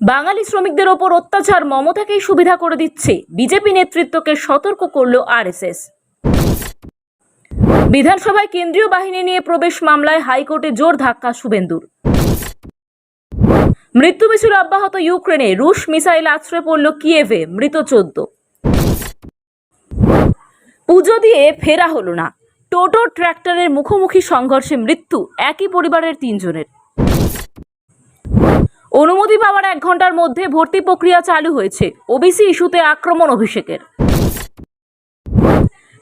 বাঙালি শ্রমিকদের ওপর অত্যাচার মমতাকেই সুবিধা করে দিচ্ছে বিজেপি নেতৃত্বকে সতর্ক করল আরএসএস। বিধানসভায় কেন্দ্রীয় বাহিনী নিয়ে প্রবেশ মামলায় হাইকোর্টে জোর ধাক্কা শুভেন্দুর। মৃত্যু মিছিল অব্যাহত ইউক্রেনে, রুশ মিসাইল আছড়ে পড়ল কিয়েভে, মৃত চোদ্দ। পুজো দিয়ে ফেরা হলো না। টোটো ট্র্যাক্টরের মুখোমুখি সংঘর্ষে মৃত্যু, একই পরিবারের তিনজনের। অনুমতি পাওয়ার এক ঘণ্টার মধ্যে ভর্তি প্রক্রিয়া চালু হয়েছে। ওবিসি ইস্যুতে আক্রমণ অভিষেকের।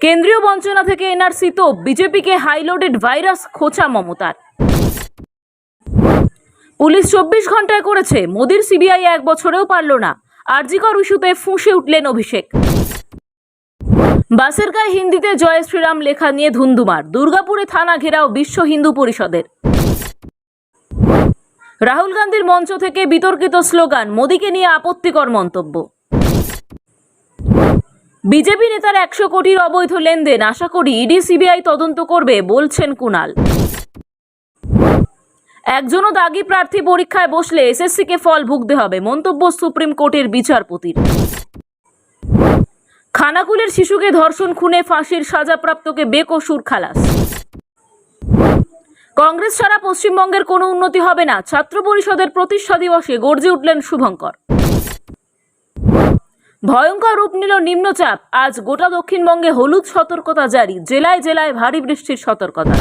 কেন্দ্রীয় বঞ্চনা থেকে এনআরসি তো বিজেপিকে হাইলোডেড ভাইরাস খোঁচা মমতার। পুলিশ চব্বিশ ঘন্টায় করেছে, মোদির সিবিআই এক বছরেও পারল না। আরজিকর ইস্যুতে ফুঁসে উঠলেন অভিষেক। বাসের গায়ে হিন্দিতে জয় শ্রীরাম লেখা নিয়ে ধুন্ধুমার। দুর্গাপুরে থানা ঘেরাও বিশ্ব হিন্দু পরিষদের। রাহুল গান্ধীর মঞ্চ থেকে বিতর্কিত স্লোগান, মোদীকে নিয়ে আপত্তিকর মন্তব্য। বিজেপি নেতার একশো কোটির অবৈধ লেনদেন, আশা করি ইডি, সিবিআই তদন্ত করবে, বলছেন কুনাল একজনও দাগি প্রার্থী পরীক্ষায় বসলে এসএসসিকে ফল ভুগতে হবে, মন্তব্য সুপ্রিম কোর্টের বিচারপতির। খানাকুলের শিশুকে ধর্ষণ, খুনে, ফাঁসির সাজাপ্রাপ্তকে বেকসুর খালাস। কংগ্রেস ছাড়া পশ্চিমবঙ্গের কোনো উন্নতি হবে না। ছাত্র পরিষদের প্রতিষ্ঠা দিবসে গর্জে উঠলেন শুভঙ্কর। ভয়ঙ্কর রূপ নিল নিম্নচাপ। আজ গোটা দক্ষিণবঙ্গে হলুদ সতর্কতা জারি। জেলায় জেলায় ভারী বৃষ্টির সতর্কতা।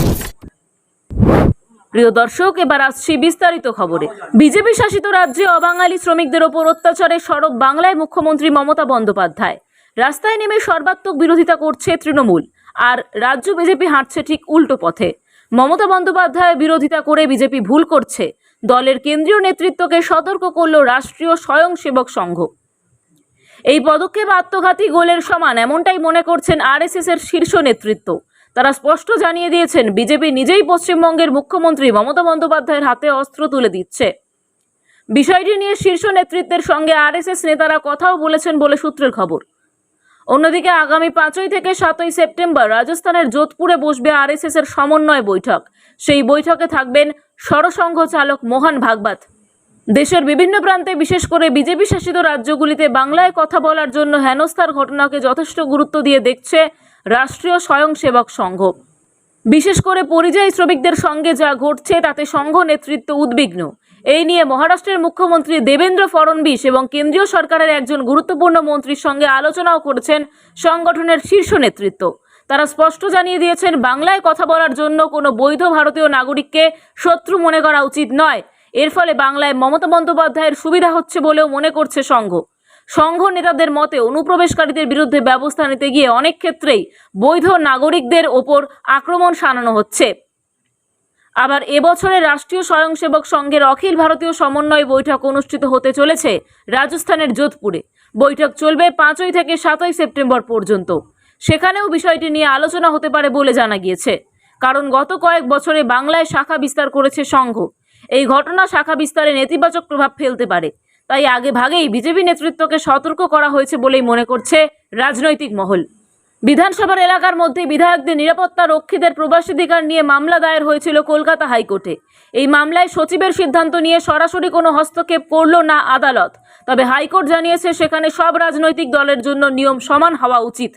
প্রিয় দর্শক, এবার আসছি বিস্তারিত খবরে। বিজেপি শাসিত রাজ্যে অবাঙালি শ্রমিকদের ওপর অত্যাচারে সড়ক বাংলায় মুখ্যমন্ত্রী মমতা বন্দ্যোপাধ্যায়। রাস্তায় নেমে সর্বাত্মক বিরোধিতা করছে তৃণমূল। আর রাজ্য বিজেপি হাঁটছে ঠিক উল্টো পথে। মমতা বন্দ্যোপাধ্যায়ের বিরোধিতা করে বিজেপি ভুল করছে। দলের কেন্দ্রীয় নেতৃত্বকে সতর্ক করল রাষ্ট্রীয় স্বয়ংসেবক সংঘ। এই পদক্ষেপ আত্মঘাতী গোলের সমান এমনটাই মনে করছেন আরএসএস এর শীর্ষ নেতৃত্ব। তারা স্পষ্ট জানিয়ে দিয়েছেন, বিজেপি নিজেই পশ্চিমবঙ্গের মুখ্যমন্ত্রী মমতা বন্দ্যোপাধ্যায়ের হাতে অস্ত্র তুলে দিচ্ছে। বিষয়টি নিয়ে শীর্ষ নেতৃত্বের সঙ্গে আরএসএস নেতারা কথাও বলেছেন বলে সূত্রের খবর। অন্যদিকে আগামী পাঁচই থেকে সাতই সেপ্টেম্বর রাজস্থানের যোধপুরে বসবে আরএসএস এর সমন্বয় বৈঠক। সেই বৈঠকে থাকবেন সরসংঘ চালক মোহন ভাগবত। দেশের বিভিন্ন প্রান্তে বিশেষ করে বিজেপি শাসিত রাজ্যগুলিতে বাংলায় কথা বলার জন্য হেনস্থার ঘটনাকে যথেষ্ট গুরুত্ব দিয়ে দেখছে রাষ্ট্রীয় স্বয়ংসেবক সংঘ। বিশেষ করে পরিযায়ী শ্রমিকদের সঙ্গে যা ঘটছে তাতে সংঘ নেতৃত্ব উদ্বিগ্ন। এই নিয়ে মহারাষ্ট্রের মুখ্যমন্ত্রী দেবেন্দ্র ফড়নবিস এবং কেন্দ্রীয় সরকারের একজন গুরুত্বপূর্ণ মন্ত্রীর সঙ্গে আলোচনাও করেছেন সংগঠনের শীর্ষ নেতৃত্ব। তারা স্পষ্ট জানিয়ে দিয়েছেন, বাংলায় কথা বলার জন্য কোনো বৈধ ভারতীয় নাগরিককে শত্রু মনে করা উচিত নয়। এর ফলে বাংলায় মমতা বন্দ্যোপাধ্যায়ের সুবিধা হচ্ছে বলেও মনে করছে সংঘ। সংঘ নেতাদের মতে, অনুপ্রবেশকারীদের বিরুদ্ধে ব্যবস্থা নিতে গিয়ে অনেক ক্ষেত্রেই বৈধ নাগরিকদের ওপর আক্রমণ সানানো হচ্ছে। আবার এবছরে রাষ্ট্রীয় স্বয়ংসেবক সংঘের অখিল ভারতীয় সমন্বয় বৈঠক অনুষ্ঠিত হতে চলেছে রাজস্থানের যোধপুরে। বৈঠক চলবে পাঁচই থেকে সাতই সেপ্টেম্বর পর্যন্ত। সেখানেও বিষয়টি নিয়ে আলোচনা হতে পারে বলে জানা গিয়েছে। কারণ গত কয়েক বছরে বাংলায় শাখা বিস্তার করেছে সংঘ। এই ঘটনা শাখা বিস্তারে নেতিবাচক প্রভাব ফেলতে পারে। তাই আগে ভাগেই বিজেপি নেতৃত্বকে সতর্ক করা হয়েছে বলেই মনে করছে রাজনৈতিক মহল। বিধানসভার এলাকার মধ্যে বিধায়কদের নিরাপত্তা রক্ষীদের প্রবাসীধিকার নিয়ে মামলা দায়ের হয়েছিল কলকাতা হাইকোর্টে। এই মামলায় সচিবের সিদ্ধান্ত নিয়ে সরাসরি কোনো হস্তক্ষেপ করল না আদালত। তবে হাইকোর্ট জানিয়েছে সেখানে সব রাজনৈতিক দলের জন্য নিয়ম সমান হওয়া উচিত।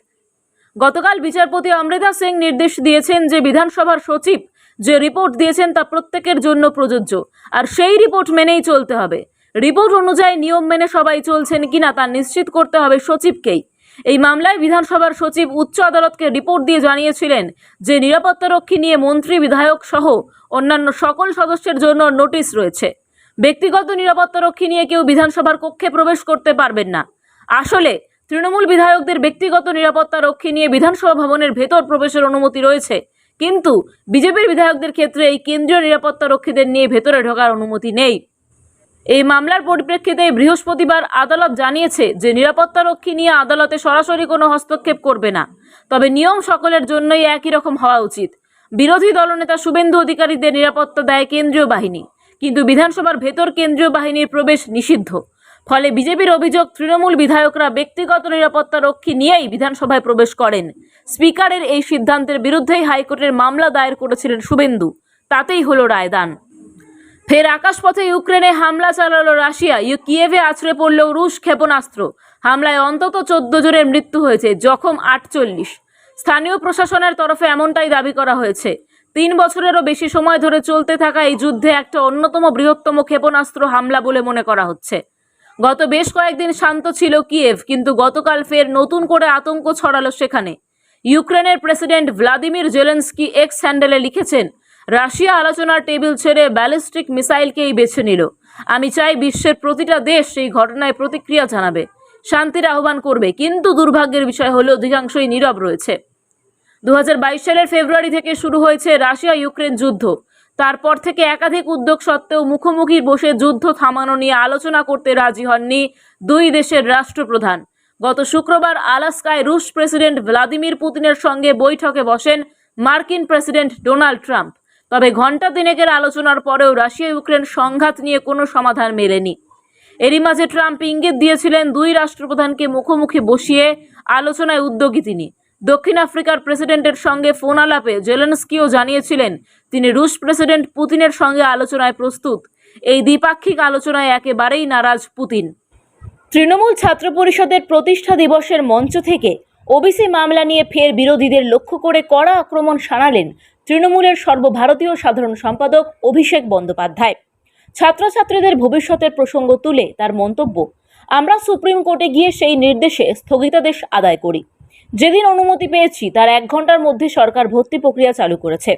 গতকাল বিচারপতি অমৃতা সিং নির্দেশ দিয়েছেন যে বিধানসভার সচিব যে রিপোর্ট দিয়েছেন তা প্রত্যেকের জন্য প্রযোজ্য, আর সেই রিপোর্ট মেনেই চলতে হবে। রিপোর্ট অনুযায়ী নিয়ম মেনে সবাই চলছেন কিনা তা নিশ্চিত করতে হবে সচিবকেই। এই মামলায় বিধানসভার সচিব উচ্চ আদালতকে রিপোর্ট দিয়ে জানিয়েছিলেন যে নিরাপত্তারক্ষী নিয়ে মন্ত্রী, বিধায়ক সহ অন্যান্য সকল সদস্যের জন্য নোটিশ রয়েছে। ব্যক্তিগত নিরাপত্তারক্ষী নিয়ে কেউ বিধানসভার কক্ষে প্রবেশ করতে পারবেন না। আসলে তৃণমূল বিধায়কদের ব্যক্তিগত নিরাপত্তা রক্ষী নিয়ে বিধানসভা ভবনের ভেতর প্রবেশের অনুমতি রয়েছে। কিন্তু বিজেপির বিধায়কদের ক্ষেত্রে এই কেন্দ্রীয় নিরাপত্তা রক্ষীদের নিয়ে ভেতরে ঢোকার অনুমতি নেই। এই মামলার পরিপ্রেক্ষিতে বৃহস্পতিবার আদালত জানিয়েছে যে নিরাপত্তারক্ষী নিয়ে আদালতে সরাসরি কোনো হস্তক্ষেপ করবে না। তবে নিয়ম সকলের জন্যই একই রকম হওয়া উচিত। বিরোধী দলনেতা শুভেন্দু অধিকারীদের নিরাপত্তা দেয় কেন্দ্রীয় বাহিনী। কিন্তু বিধানসভার ভেতর কেন্দ্রীয় বাহিনীর প্রবেশ নিষিদ্ধ। ফলে বিজেপির অভিযোগ, তৃণমূল বিধায়করা ব্যক্তিগত নিরাপত্তা রক্ষী নিয়েই বিধানসভায় প্রবেশ করেন। স্পিকারের এই সিদ্ধান্তের বিরুদ্ধেই হাইকোর্টের মামলা দায়ের করেছিলেন শুভেন্দু। তাতেই হলো রায়দান। ফের আকাশপথে ইউক্রেনে হামলা চালালো রাশিয়া। ইউ কিয়েভে আছড়ে পড়ল রুশ ক্ষেপণাস্ত্র। হামলায় অন্তত চোদ্দ জনের মৃত্যু হয়েছে, জখম আটচল্লিশ। স্থানীয় প্রশাসনের তরফে এমনটাই দাবি করা হয়েছে। তিন বছরেরও বেশি সময় ধরে চলতে থাকা এই যুদ্ধে একটা অন্যতম বৃহত্তম ক্ষেপণাস্ত্র হামলা বলে মনে করা হচ্ছে। গত বেশ কয়েকদিন শান্ত ছিল কিয়েভ, কিন্তু গতকাল ফের নতুন করে আতঙ্ক ছড়ালো সেখানে। ইউক্রেনের প্রেসিডেন্ট ভ্লাদিমির জেলেন্সকি এক্স হ্যান্ডেলে লিখেছেন রাশিয়া আলোচনার টেবিল ছেড়ে ব্যালিস্টিক মিসাইলকেই বেছে নিল। আমি চাই বিশ্বের প্রতিটা দেশ সেই ঘটনায় প্রতিক্রিয়া জানাবে, শান্তির আহ্বান করবে, কিন্তু দুর্ভাগ্যের বিষয় হলো অধিকাংশই নীরব রয়েছে। দু হাজার বাইশ সালের ফেব্রুয়ারি থেকে শুরু হয়েছে রাশিয়া ইউক্রেন যুদ্ধ। তারপর থেকে একাধিক উদ্যোগ সত্ত্বেও মুখোমুখি বসে যুদ্ধ থামানো নিয়ে আলোচনা করতে রাজি হননি দুই দেশের রাষ্ট্রপ্রধান। গত শুক্রবার আলাস্কায় রুশ প্রেসিডেন্ট ভ্লাদিমির পুতিনের সঙ্গে বৈঠকে বসেন মার্কিন প্রেসিডেন্ট ডোনাল্ড ট্রাম্প। তবে ঘণ্টা তিনেকের আলোচনার পরেও রাশিয়া ইউক্রেন সংঘাত নিয়ে কোনো সমাধান মেলেনি। এরই মাঝে ট্রাম্প ইঙ্গিত দিয়েছিলেন দুই রাষ্ট্রপ্রধানকে মুখোমুখি বসিয়ে আলোচনায় উদ্যোগী তিনি। দক্ষিণ আফ্রিকার প্রেসিডেন্টের সঙ্গে ফোন আলাপে জেলেন্সকিও জানিয়েছিলেন, তিনি রুশ প্রেসিডেন্ট পুতিনের সঙ্গে আলোচনায় প্রস্তুত। এই দ্বিপাক্ষিক আলোচনায় একেবারেই নারাজ পুতিন। তৃণমূল ছাত্র পরিষদের প্রতিষ্ঠা দিবসের মঞ্চ থেকে ওবিসি মামলা নিয়ে ফের বিরোধীদের লক্ষ্য করে কড়া আক্রমণ শানালেন তৃণমূলের সর্বভারতীয় সাধারণ সম্পাদক অভিষেক বন্দ্যোপাধ্যায়। ছাত্রছাত্রীদের ভবিষ্যতের প্রসঙ্গ তুলে তার মন্তব্য, আমরা সুপ্রিম কোর্টে গিয়ে সেই নির্দেশে স্থগিতাদেশ আদায় করি। যেদিন অনুমতি পেয়েছি, তার এক ঘণ্টার মধ্যে সরকার ভর্তি প্রক্রিয়া চালু করেছে।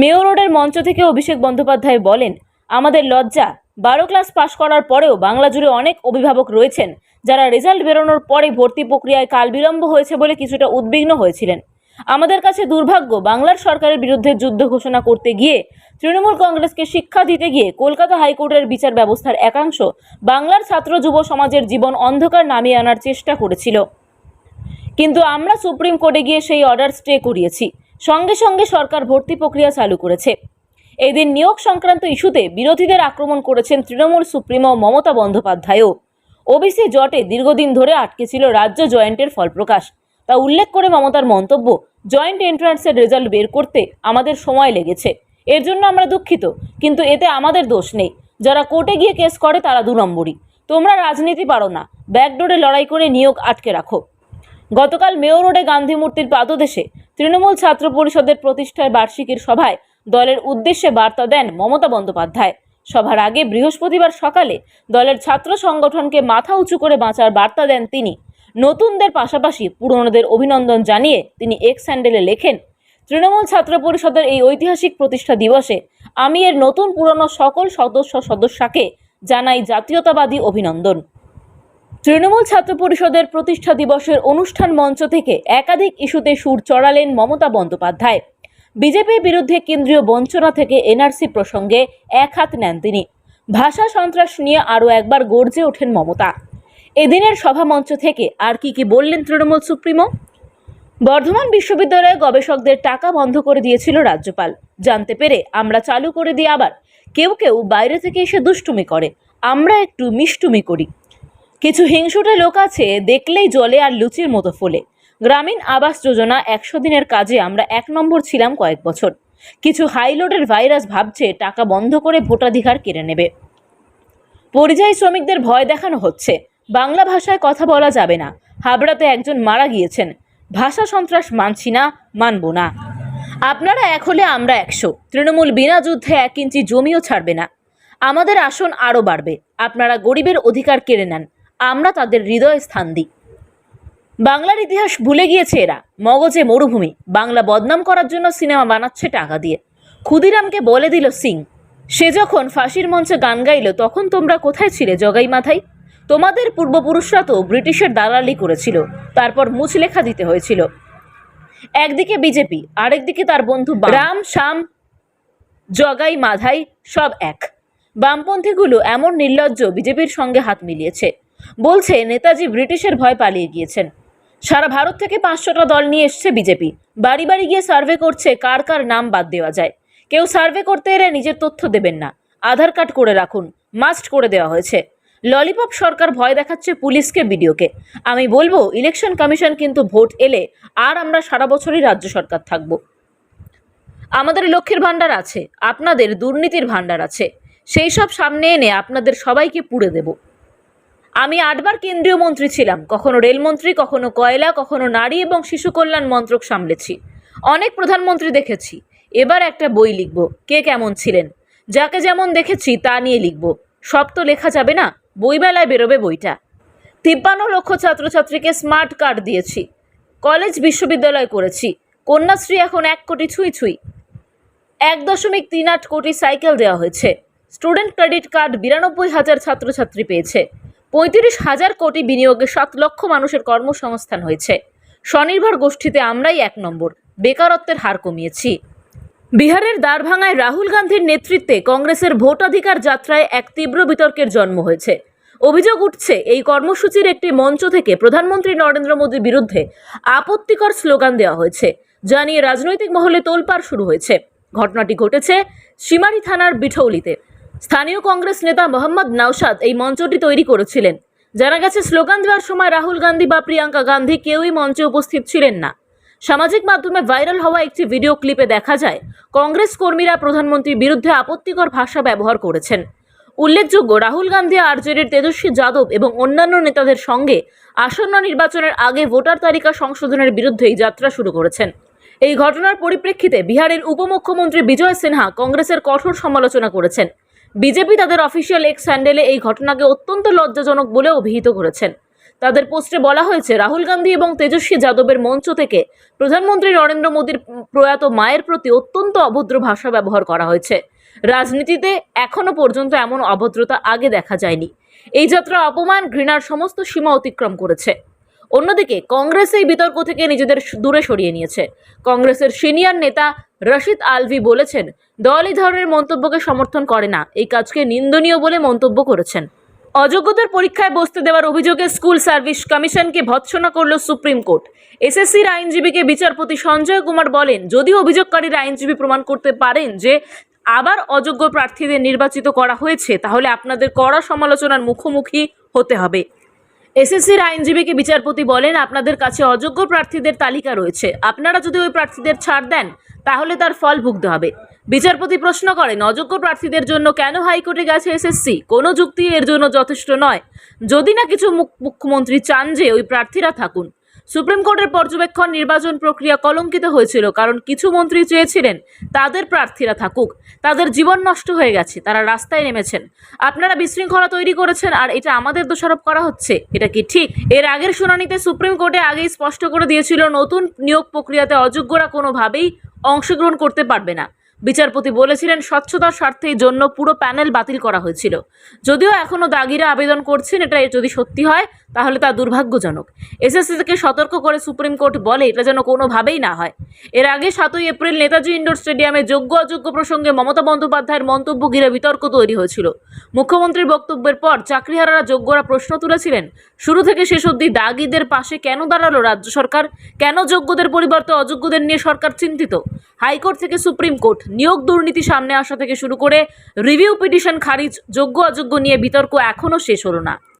মেয়র রোডের মঞ্চ থেকে অভিষেক বন্দ্যোপাধ্যায় বলেন, আমাদের লজ্জা। বারো ক্লাস পাশ করার পরেও বাংলা জুড়ে অনেক অভিভাবক রয়েছেন, যারা রেজাল্ট বেরোনোর পরে ভর্তি প্রক্রিয়ায় কাল বিলম্ব হয়েছে বলে কিছুটা উদ্বিগ্ন হয়েছিলেন। আমাদের কাছে দুর্ভাগ্য, বাংলার সরকারের বিরুদ্ধে যুদ্ধ ঘোষণা করতে গিয়ে তৃণমূল কংগ্রেসকে শিক্ষা দিতে গিয়ে কলকাতা হাইকোর্টের বিচার ব্যবস্থার একাংশ বাংলার ছাত্র যুব সমাজের জীবন অন্ধকার নামিয়ে আনার চেষ্টা করেছিল। কিন্তু আমরা সুপ্রিম কোর্টে গিয়ে সেই অর্ডার স্টে করিয়েছি। সঙ্গে সঙ্গে সরকার ভর্তি প্রক্রিয়া চালু করেছে। এদিন নিয়োগ সংক্রান্ত ইস্যুতে বিরোধীদের আক্রমণ করেছেন তৃণমূল সুপ্রিমো মমতা বন্দ্যোপাধ্যায়ও। ওবিসি জটে দীর্ঘদিন ধরে আটকে ছিল রাজ্য জয়েন্টের ফলপ্রকাশ। তা উল্লেখ করে মমতার মন্তব্য জয়েন্ট এন্ট্রান্সের রেজাল্ট বের করতে আমাদের সময় লেগেছে। এর জন্য আমরা দুঃখিত, কিন্তু এতে আমাদের দোষ নেই। যারা কোর্টে গিয়ে কেস করে, তারা দু নম্বরই। তোমরা রাজনীতি পারো না। ব্যাকডোরে লড়াই করে নিয়োগ আটকে রাখো। গতকাল মেয়র রোডে গান্ধী মূর্তির পাদদেশে তৃণমূল ছাত্র পরিষদের প্রতিষ্ঠার বার্ষিকীর সভায় দলের উদ্দেশ্যে বার্তা দেন মমতা বন্দ্যোপাধ্যায়। সভার আগে বৃহস্পতিবার সকালে দলের ছাত্র সংগঠনকে মাথা উঁচু করে বাঁচার বার্তা দেন তিনি। নতুনদের পাশাপাশি পুরনোদের অভিনন্দন জানিয়ে তিনি এক্স হ্যান্ডেলে লেখেন, তৃণমূল ছাত্র পরিষদের এই ঐতিহাসিক প্রতিষ্ঠা দিবসে আমি এর নতুন পুরনো সকল সদস্য সদস্যকে জানাই জাতীয়তাবাদী অভিনন্দন। তৃণমূল ছাত্র পরিষদের প্রতিষ্ঠা দিবসের অনুষ্ঠান মঞ্চ থেকে একাধিক ইস্যুতে সুর চড়ালেন মমতা বন্দ্যোপাধ্যায়। বিজেপির বিরুদ্ধে কেন্দ্রীয় বঞ্চনা থেকে এনআরসি প্রসঙ্গে এক হাত নেন তিনি। ভাষা সন্ত্রাস নিয়ে আরও একবার গর্জে ওঠেন মমতা। এদিনের সভামঞ্চ থেকে আর কি কি বললেন তৃণমূল সুপ্রিমো? বর্ধমান বিশ্ববিদ্যালয়ে গবেষকদের টাকা বন্ধ করে দিয়েছিল রাজ্যপাল। জানতে পেরে আমরা চালু করে দিই আবার। কেউ কেউ বাইরে থেকে এসে দুষ্টুমি করে। আমরা একটু মিষ্টুমি করি। কিছু হিংসুটে লোক আছে, দেখলেই জলে আর লুচির মতো ফোলে। গ্রামীণ আবাস যোজনা একশো দিনের কাজে আমরা এক নম্বর ছিলাম কয়েক বছর। কিছু হাইলোডের ভাইরাস ভাবছে, টাকা বন্ধ করে ভোটাধিকার কেড়ে নেবে। পরিযায়ী শ্রমিকদের ভয় দেখানো হচ্ছে। বাংলা ভাষায় কথা বলা যাবে না। হাবড়াতে একজন মারা গিয়েছেন। ভাষা সন্ত্রাস মানছি না, মানব না। আপনারা এক হলে আমরা একশো। তৃণমূল বিনা যুদ্ধে এক ইঞ্চি জমিও ছাড়বে না। আমাদের আসন আরও বাড়বে। আপনারা গরিবের অধিকার কেড়ে নেন। আমরা তাদের হৃদয়ে স্থান দিই। বাংলার ইতিহাস ভুলে গিয়েছে এরা। মগজে মরুভূমি। বাংলা বদনাম করার জন্য সিনেমা বানাচ্ছে টাকা দিয়ে। ক্ষুদিরামকে বলে দিল সিং, সে যখন ফাঁসির মঞ্চে গান গাইল, তখন তোমরা কোথায় ছিলে, জগাই মাথায়? তোমাদের পূর্বপুরুষরা তো ব্রিটিশের দালালি করেছিল, তারপর মুচলেখা দিতে হয়েছিল। একদিকে বিজেপি, আরেকদিকে তার বন্ধু। রাম শ্যাম জগাই, মাধাই সব এক। বামপন্থীগুলো এমন নির্লজ্জ বিজেপির সঙ্গে হাত মিলিয়েছে। বলছে, নেতাজি ব্রিটিশের ভয় পালিয়ে গিয়েছেন। সারা ভারত থেকে পাঁচশোটা দল নিয়ে এসছে বিজেপি। বাড়ি বাড়ি গিয়ে সার্ভে করছে কার কার নাম বাদ দেওয়া যায়। কেউ সার্ভে করতে এলে নিজের তথ্য দেবেন না। আধার কার্ড করে রাখুন, মাস্ট করে দেওয়া হয়েছে। ললিপপ সরকার ভয় দেখাচ্ছে পুলিশকে বিডিওকে। আমি বলব, ইলেকশন কমিশন কিন্তু ভোট এলে আর আমরা সারা বছরই রাজ্য সরকার থাকব। আমাদের লক্ষ্মীর ভাণ্ডার আছে, আপনাদের দুর্নীতির ভাণ্ডার আছে। সেই সব সামনে এনে আপনাদের সবাইকে পুড়ে দেব। আমি আটবার কেন্দ্রীয় মন্ত্রী ছিলাম, কখনো রেলমন্ত্রী, কখনো কয়লা, কখনো নারী এবং শিশু কল্যাণ মন্ত্রক সামলেছি। অনেক প্রধানমন্ত্রী দেখেছি। এবার একটা বই লিখব, কে কেমন ছিলেন? যাকে যেমন দেখেছি তা নিয়ে লিখব। সব তো লেখা যাবে না? বইবেলায় বেরোবে বইটা। তিপ্পান্ন লক্ষ ছাত্রছাত্রীকে স্মার্ট কার্ড দিয়েছি। কলেজ বিশ্ববিদ্যালয় করেছি। কন্যাশ্রী এখন এক কোটি ছুঁই ছুঁই। এক দশমিক তিন আট কোটি সাইকেল দেওয়া হয়েছে। স্টুডেন্ট ক্রেডিট কার্ড বিরানব্বই হাজার ছাত্রছাত্রী পেয়েছে। পঁয়ত্রিশ হাজার কোটি বিনিয়োগে সাত লক্ষ মানুষের কর্মসংস্থান হয়েছে। স্বনির্ভর গোষ্ঠীতে আমরাই এক নম্বর। বেকারত্বের হার কমিয়েছি। বিহারের দ্বারভাঙায় রাহুল গান্ধীর নেতৃত্বে কংগ্রেসের ভোটাধিকার যাত্রায় এক তীব্র বিতর্কের জন্ম হয়েছে। অভিযোগ উঠছে, এই কর্মসূচির একটি মঞ্চ থেকে প্রধানমন্ত্রী নরেন্দ্র মোদীর বিরুদ্ধে আপত্তিকর স্লোগান দেওয়া হয়েছে, যা নিয়ে রাজনৈতিক মহলে তোলপাড় শুরু হয়েছে। ঘটনাটি ঘটেছে সিমারি থানার বিঠৌলিতে। স্থানীয় কংগ্রেস নেতা মোহাম্মদ নওশাদ এই মঞ্চটি তৈরি করেছিলেন। জানা গেছে, স্লোগান দেওয়ার সময় রাহুল গান্ধী বা প্রিয়াঙ্কা গান্ধী কেউই মঞ্চে উপস্থিত ছিলেন না। সামাজিক মাধ্যমে ভাইরাল হওয়া একটি ভিডিও ক্লিপে দেখা যায়, কংগ্রেস কর্মীরা প্রধানমন্ত্রীর বিরুদ্ধে আপত্তিকর ভাষা ব্যবহার করেছেন। উল্লেখযোগ্য, রাহুল গান্ধী, আরজেডির তেজস্বী যাদব এবং অন্যান্য নেতাদের সঙ্গে আসন্ন নির্বাচনের আগে ভোটার তালিকা সংশোধনের বিরুদ্ধে এই যাত্রা শুরু করেছেন। এই ঘটনার পরিপ্রেক্ষিতে বিহারের উপমুখ্যমন্ত্রী বিজয় সিনহা কংগ্রেসের কঠোর সমালোচনা করেছেন। বিজেপি তাদের অফিসিয়াল এক্স হ্যান্ডেলে এই ঘটনাকে অত্যন্ত লজ্জাজনক বলে অভিহিত করেছেন। তাদের পোস্টে বলা হয়েছে, রাহুল গান্ধী এবং তেজস্বী যাদবের মঞ্চ থেকে প্রধানমন্ত্রী নরেন্দ্র মোদীর প্রয়াত মায়ের প্রতি অত্যন্ত অভদ্র ভাষা ব্যবহার করা হয়েছে। রাজনীতিতে এখনও পর্যন্ত এমন অভদ্রতা আগে দেখা যায়নি। এই যাত্রা অপমান, ঘৃণার সমস্ত সীমা অতিক্রম করেছে। অন্যদিকে, কংগ্রেস এই বিতর্ক থেকে নিজেদের দূরে সরিয়ে নিয়েছে। কংগ্রেসের সিনিয়র নেতা রশিদ আলভি বলেছেন, দল এই ধরনের মন্তব্যকে সমর্থন করে না। এই কাজকে নিন্দনীয় বলে মন্তব্য করেছেন। অযোগ্যতার পরীক্ষায় বসতে দেওয়ার অভিযোগে স্কুল সার্ভিস কমিশনকে ভৎসনা করল সুপ্রিম কোর্ট। এসএসসির আইনজীবীকে বিচারপতি সঞ্জয় কুমার বলেন যদি অভিযোগকারীর আইনজীবী প্রমাণ করতে পারেন যে আবার অযোগ্য প্রার্থীদের নির্বাচিত করা হয়েছে, তাহলে আপনাদের কড়া সমালোচনার মুখোমুখি হতে হবে। এসএসসির আইনজীবীকে বিচারপতি বলেন, আপনাদের কাছে অযোগ্য প্রার্থীদের তালিকা রয়েছে। আপনারা যদি ওই প্রার্থীদের ছাড় দেন, তাহলে তার ফল ভুগতে হবে। বিচারপতি প্রশ্ন করেন, অযোগ্য প্রার্থীদের জন্য কেন হাইকোর্টে গেছে এসএসসি কোনো যুক্তি এর জন্য যথেষ্ট নয়। যদি না কিছু মুখ- মুখ্যমন্ত্রী চান যে ওই প্রার্থীরা থাকুন। সুপ্রিম কোর্টের পর্যবেক্ষণ নির্বাচন প্রক্রিয়া কলঙ্কিত হয়েছিল কারণ কিছু মন্ত্রী চেয়েছিলেন তাদের প্রার্থীরা থাকুক। তাদের জীবন নষ্ট হয়ে গেছে, তারা রাস্তায় নেমেছেন। আপনারা বিশৃঙ্খলা তৈরি করেছেন আর এটা আমাদের দোষারোপ করা হচ্ছে। এটা কি ঠিক? এর আগের শুনানিতে সুপ্রিম কোর্টে আগেই স্পষ্ট করে দিয়েছিল, নতুন নিয়োগ প্রক্রিয়াতে অযোগ্যরা কোনোভাবেই অংশগ্রহণ করতে পারবে না। বিচারপতি বলেছিলেন, স্বচ্ছতার স্বার্থেই জন্য পুরো প্যানেল বাতিল করা হয়েছিল। যদিও এখনও দাগিরা আবেদন করছেন, এটা যদি সত্যি হয়, তাহলে তা দুর্ভাগ্যজনক। এসএসসি থেকে সতর্ক করে সুপ্রিম কোর্ট বলে, এটা যেন কোনোভাবেই না হয়। এর আগে সাতই এপ্রিল নেতাজি ইন্ডোর স্টেডিয়ামে যোগ্য অযোগ্য প্রসঙ্গে মমতা বন্দ্যোপাধ্যায়ের মন্তব্য ঘিরে বিতর্ক তৈরি হয়েছিল। মুখ্যমন্ত্রীর বক্তব্যের পর চাকরিহারারা যোগ্যরা প্রশ্ন তুলেছিলেন, শুরু থেকে শেষ অবধি দাগিদের পাশে কেন দাঁড়াল রাজ্য সরকার? কেন যোগ্যদের পরিবর্তে অযোগ্যদের নিয়ে সরকার চিন্তিত? হাইকোর্ট থেকে সুপ্রিম কোর্ট নিয়োগ দুর্নীতি সামনে আসা থেকে শুরু করে রিভিউ পিটিশন খারিজ, যোগ্য অযোগ্য নিয়ে বিতর্ক এখনও শেষ হলো না।